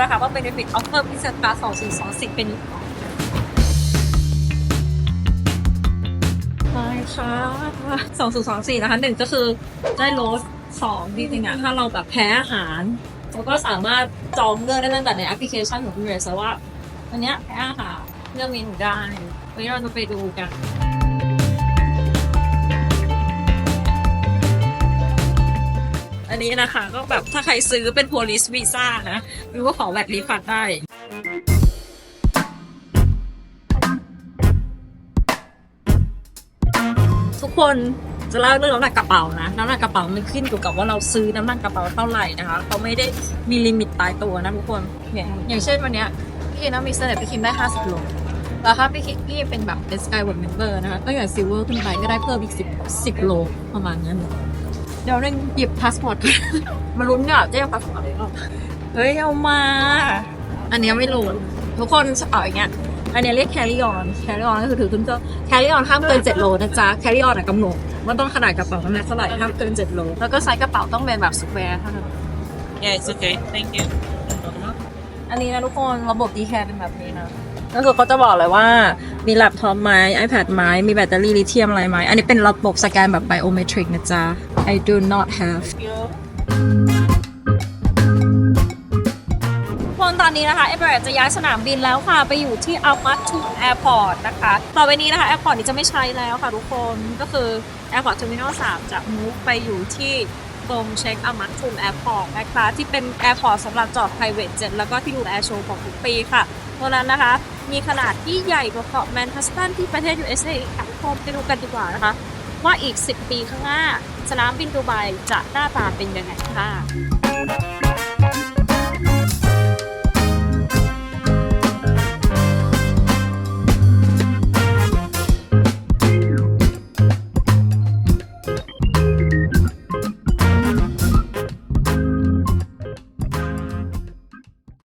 นะคะว่า benefit offer business class 2020 เป็นยังไงไปค่ะ2024 นะคะหนึ่งก็คือได้ลดสองจริงๆอะถ้าเราแบบแพ้อาหารเราก็สามารถจองเรื่องได้ตั้งแต่ในแอปพลิเคชันของคุณเรสว่าอันเนี้ยแพ้อาหารเรื่องเมนูได้วันนี้เราจะไปดูกัน อันนี้นะคะก็แบบถ้าใครซื้อเป็น tourist visa นะหรือว่าขอแวดรีฟันได้ทุกคนจะเล่าเรื่องน้ำหนักกระเป๋านะน้ำหนักกระเป๋ามันขึ้นอยู่กับว่าเราซื้อน้ำหนักกระเป๋าเท่าไหร่นะคะเขาไม่ได้มีลิมิตตายตัวนะทุกคนเนี่ยอย่างเช่นวันเนี้ยพี่นะมีเสนอพี่คิมได้ 50โลแล้วถ้าพี่คิมพี่เป็นแบบเป็น Skyward Member นะคะตั้งแต่ Silver ขึ้นไปก็ได้เพิ่มอีก 10 10โลประมาณนั้น ดี๋ยวเร่งหยิบพาสปอร์ตมาลุ้นเนี่ยจะเอาพาสปอร์ตเลยเฮ้ยเอามา อันเนี้ยไม่รู้ทุกคนกระเป๋าอย่างเงี้ยอันเนี้ยเรียก carry on carry on ก็คือถือขึ้นก็ carry on ห้ามเกิน 7 โลนะจ๊ะ carry on อะกำหนดว่าต้องขนาดกระเป๋าขนาดเท่าไหร่ห้ามเกิน 7 โล แล้วก็ไซส์กระเป๋าต้องเป็นแบบสแควร์เท่านั้น Yeah, it's okay. Thank you. อันนี้นะทุกคนระบบดีแคร์เป็นแบบนี้นะ ก็คือเขาจะบอกเลยว่ามีแล็ปท็อปไหม iPad ไหมมีแบตเตอรี่ลิเธียมอะไรไหม อันนี้เป็นระบบสแกนแบบ biometric นะจ๊ะ I do not have คนตอนนี้นะคะเอเบรจะย้ายสนามบินแล้วค่ะ ไปอยู่ที่อัลมัตทูแอร์พอร์ตนะคะ ต่อไปนี้นะคะแอร์พอร์ตนี้จะไม่ใช้แล้วค่ะทุกคนก็คือแอร์พอร์ตเทอร์มินอล3จะมูฟไปอยู่ที่ตรงเช็คอัลมัตทูแอร์พอร์ตนะคะที่เป็นแอร์พอร์ตสำหรับจอด private jet แล้วก็ที่ดูแอร์โชว์ของทุกปีค่ะตัวนั้นนะคะ มีขนาดที่ใหญ่กว่าเกาะแมนฮัสตันที่ประเทศ USA อีกค่ะทุกคนไปดูกันดีกว่านะคะ ว่าอีก 10 ปีข้างหน้า สนามบินดูไบจะหน้าตาเป็นยังไงค่ะ